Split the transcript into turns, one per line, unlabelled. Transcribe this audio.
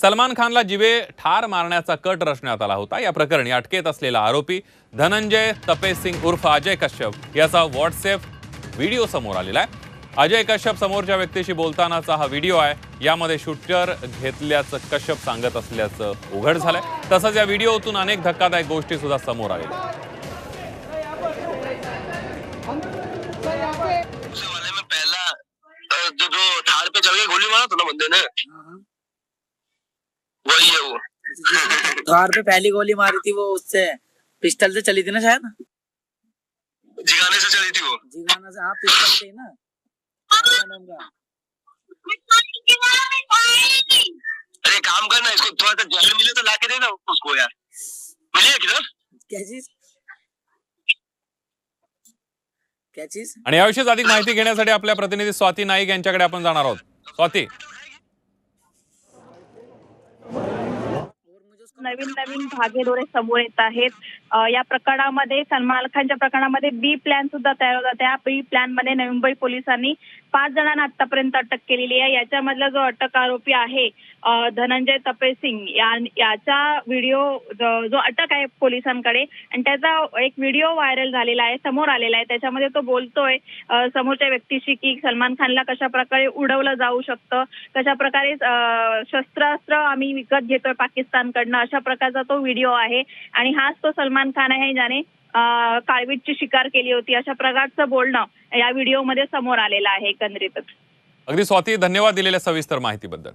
सलमान खानला जिवे ठार मारण्याचा कट रचण्यात आला होता. या प्रकरणी अटकेत असलेला आरोपी धनंजय तपेसिंग उर्फ अजय कश्यप याचा व्हॉट्सअप व्हिडिओ समोर आलेला आहे. अजय कश्यप समोरच्या व्यक्तीशी बोलतानाचा हा व्हिडिओ आहे. यामध्ये शूटर घेतल्याचं कश्यप सांगत असल्याचं उघड झालंय. तसंच या व्हिडिओतून अनेक धक्कादायक गोष्टी सुद्धा समोर आलेल्या
जो जो थार पे गोली मारा था ना बंदे ने?
द्वार पे पहली गोली मारी थी वो उससे। पिस्टल से चली थी ना शायद?
जिगाने से चली थी वो।
जीवाना से हाँ पिस्टल से ही ना?
अरे काम करना इसको थोड़ा सा जहर मिले तो लाके देना उसको यार। मिले किधर?
क्या चीज? क्या चीज?
आणि याविषयीच अधिक माहिती घेण्यासाठी आपल्या प्रतिनिधी स्वाती नाईक यांच्याकडे आपण जाणार आहोत. स्वाती
नवीन नवीन भागेदोरे समोर येत आहेत. या प्रकरणामध्ये सलमान खानच्या प्रकरणामध्ये बी प्लॅन सुद्धा तयार होता त्या बी प्लॅनमध्ये नवी मुंबई पोलिसांनी पाच जणांना आतापर्यंत अटक केलेली आहे. याच्यामधला जो अटक आरोपी आहे धनंजय तपे सिंग याचा व्हिडिओ जो अटक आहे पोलिसांकडे आणि त्याचा एक व्हिडिओ व्हायरल झालेला आहे समोर आलेला आहे. त्याच्यामध्ये तो बोलतोय समोरच्या व्यक्तीशी की सलमान खानला कशा प्रकारे उडवलं जाऊ शकतं कशा प्रकारे शस्त्रास्त्र आम्ही विकत घेतोय पाकिस्तानकडनं अशा प्रकारचा तो व्हिडिओ आहे. आणि हाच तो सलमान खान आहे ज्याने काळवीटची शिकार केली होती. अशा प्रकारचं बोलणं या व्हिडिओमध्ये समोर आलेलं आहे एकंदरीतच.
अगदी स्वाती धन्यवाद दिलेल्या सविस्तर माहितीबद्दल.